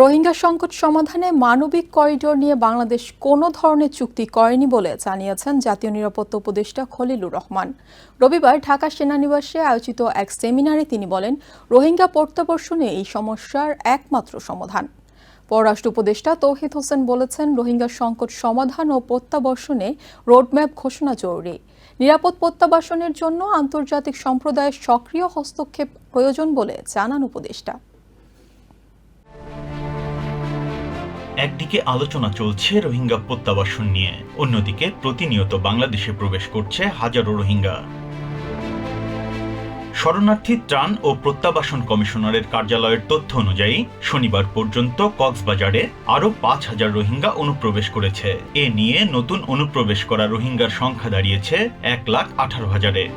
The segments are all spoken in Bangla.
রোহিঙ্গা সংকট সমাধানে মানবিক করিডোর নিয়ে বাংলাদেশ কোনো ধরনের চুক্তি করেনি বলে জানিয়েছেন জাতীয় নিরাপত্তা উপদেষ্টা খলিলুর রহমান। রবিবার ঢাকা সেনানিবাসে আয়োজিত এক সেমিনারে তিনি বলেন, রোহিঙ্গা প্রত্যাবর্ষণে এই সমস্যার একমাত্র সমাধান। পররাষ্ট্র উপদেষ্টা তৌহিদ হোসেন বলেছেন, রোহিঙ্গা সংকট সমাধান ও প্রত্যাবর্ষণে রোডম্যাপ ঘোষণা জরুরি। নিরাপদ প্রত্যাবাসনের জন্য আন্তর্জাতিক সম্প্রদায়ের সক্রিয় হস্তক্ষেপ প্রয়োজন বলে জানান উপদেষ্টা। একদিকে আলোচনা চলছে রোহিঙ্গা প্রত্যাবাসন নিয়ে, অন্যদিকে প্রতিনিয়ত বাংলাদেশে প্রবেশ করছে হাজারো রোহিঙ্গা। শরণার্থী ত্রাণ ও প্রত্যাবাসন কমিশনারের কার্যালয়ের তথ্য অনুযায়ী, শনিবার পর্যন্ত কক্সবাজারে আরও পাঁচ হাজার রোহিঙ্গা অনুপ্রবেশ করেছে। এ নিয়ে নতুন অনুপ্রবেশ করা রোহিঙ্গার সংখ্যা দাঁড়িয়েছে এক লাখ আঠারো হাজারে।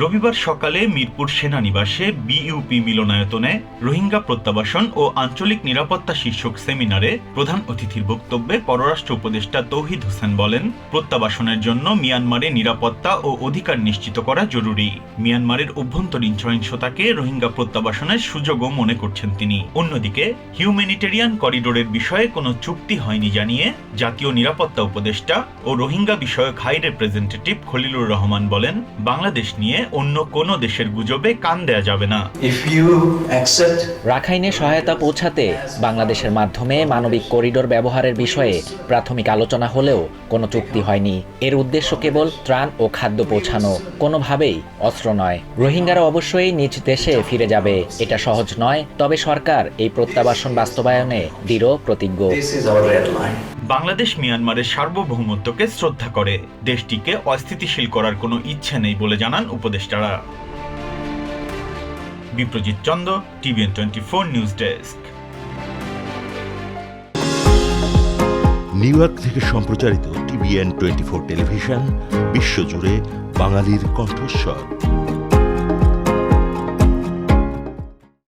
রবিবার সকালে মিরপুর সেনানিবাসে বিইউপি মিলনায়তনে রোহিঙ্গা প্রত্যাবাসন ও আঞ্চলিক নিরাপত্তা শীর্ষক সেমিনারে প্রধান অতিথির বক্তব্যে পররাষ্ট্র উপদেষ্টা তৌহিদ হোসেন বলেন, প্রত্যাবাসনের জন্য মিয়ানমারে নিরাপত্তা ও অধিকার নিশ্চিত করা জরুরি। মিয়ানমারের অভ্যন্তরীণ সহিংসতাকে রোহিঙ্গা প্রত্যাবাসনের সুযোগও মনে করছেন তিনি। অন্যদিকে, হিউম্যানিটেরিয়ান করিডোরের বিষয়ে কোনো চুক্তি হয়নি জানিয়ে জাতীয় নিরাপত্তা উপদেষ্টা ও রোহিঙ্গা বিষয়ক হাই রিপ্রেজেন্টেটিভ খলিলুর রহমান বলেন, বাংলাদেশ নিয়ে অন্য কোনো দেশের গুজবে কান দেয়া যাবে না। রাখাইনে সহায়তা পৌঁছাতে বাংলাদেশের মাধ্যমে মানবিক করিডোর ব্যবহারের বিষয়ে প্রাথমিক আলোচনা হলেও কোনো চুক্তি হয়নি। এর উদ্দেশ্য কেবল ত্রাণ ও খাদ্য পৌঁছানো কোনোভাবেই অস্ত্র নয়। রোহিঙ্গারা অবশ্যই নিজ দেশে ফিরে যাবে এটা সহজ নয় তবে সরকার এই প্রত্যাবাসন বাস্তবায়নে দৃঢ় প্রতিজ্ঞ। বাংলাদেশ মিয়ানমারের সার্বভৌমত্বকে শ্রদ্ধা করে। দেশটিকে অস্থিতিশীল করার কোনো ইচ্ছে নেই বলে জানান উপদেষ্টারা। Biprajit Chanda TVN twenty four news desk. New York থেকে সম্প্রচারিত টিভিএন টোয়েন্টি ফোর টেলিভিশন, বিশ্বজুড়ে বাঙালির কণ্ঠস্বর।